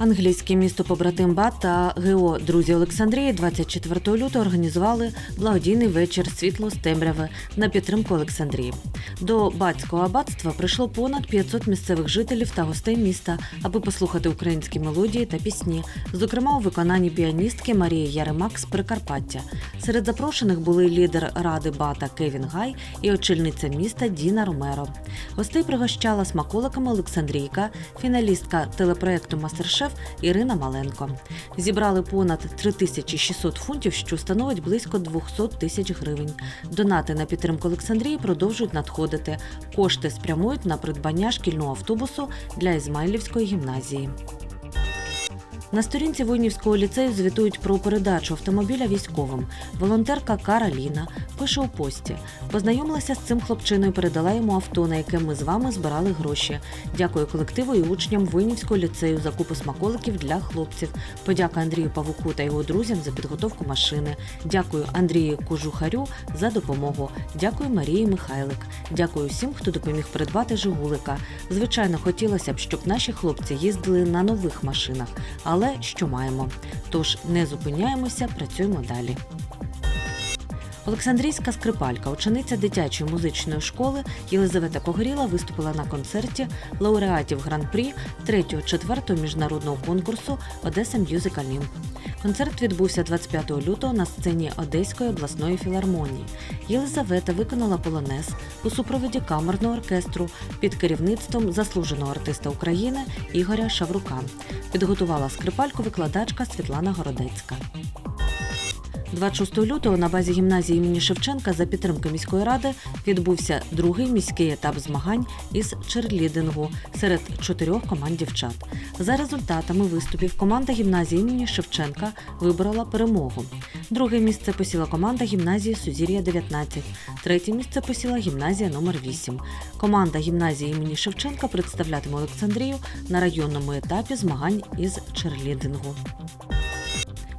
Англійське місто побратим БАТ та ГО Друзі Олександрії 24 лютого організували благодійний вечір світло з темряви на підтримку Олександрії. До батського аббатства прийшло понад 500 місцевих жителів та гостей міста, аби послухати українські мелодії та пісні, зокрема у виконанні піаністки Марії Яремак з Прикарпаття. Серед запрошених були лідер ради БАТа Кевін Гай і очільниця міста Діна Ромеро. Гостей пригощала смаколиками Олександрійка, фіналістка телепроекту Мастер-шеф Ірина Маленко. Зібрали понад 3600 фунтів, що становить близько 200 тисяч гривень. Донати на підтримку Олександрії продовжують надходити. Кошти спрямують на придбання шкільного автобусу для Ізмайлівської гімназії. На сторінці воїнівського ліцею звітують про передачу автомобіля військовим. Волонтерка Кароліна пише у пості: познайомилася з цим хлопчиною, передала йому авто, на яке ми з вами збирали гроші. Дякую колективу і учням воїнівського ліцею за купу смаколиків для хлопців. Подяка Андрію Павуку та його друзям за підготовку машини. Дякую Андрію Кожухарю за допомогу. Дякую Марії Михайлик. Дякую всім, хто допоміг придбати Жигулика. Звичайно, хотілося б, щоб наші хлопці їздили на нових машинах, але що маємо? Тож не зупиняємося, працюємо далі. Олександрійська скрипалька, учениця дитячої музичної школи Єлизавета Погоріла виступила на концерті лауреатів гран-прі 3-4 міжнародного конкурсу Одеса Мюзик. Концерт відбувся 25 лютого на сцені Одеської обласної філармонії. Єлизавета виконала полонез у супроводі камерного оркестру під керівництвом заслуженого артиста України Ігоря Шаврука. Підготувала скрипальку викладачка Світлана Городецька. 26 лютого на базі гімназії імені Шевченка за підтримки міської ради відбувся другий міський етап змагань із черлідингу серед чотирьох команд дівчат. За результатами виступів команда гімназії імені Шевченка виборола перемогу. Друге місце посіла команда гімназії Сузір'я 19, третє місце посіла гімназія номер 8. Команда гімназії імені Шевченка представлятиме Олександрію на районному етапі змагань із черлідингу.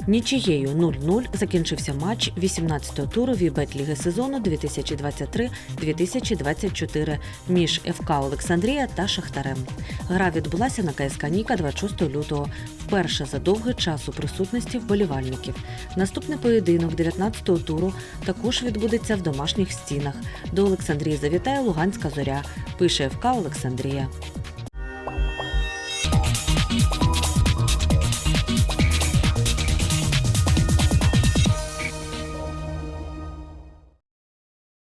Нічиєю 0-0 закінчився матч 18-го туру Вібет Ліги сезону 2023-2024 між ФК Олександрія та Шахтарем. Гра відбулася на КСК Ніка 26 лютого, вперше за довгий час у присутності вболівальників. Наступний поєдинок 19-го туру також відбудеться в домашніх стінах. До Олександрії завітає Луганська зоря, пише ФК Олександрія.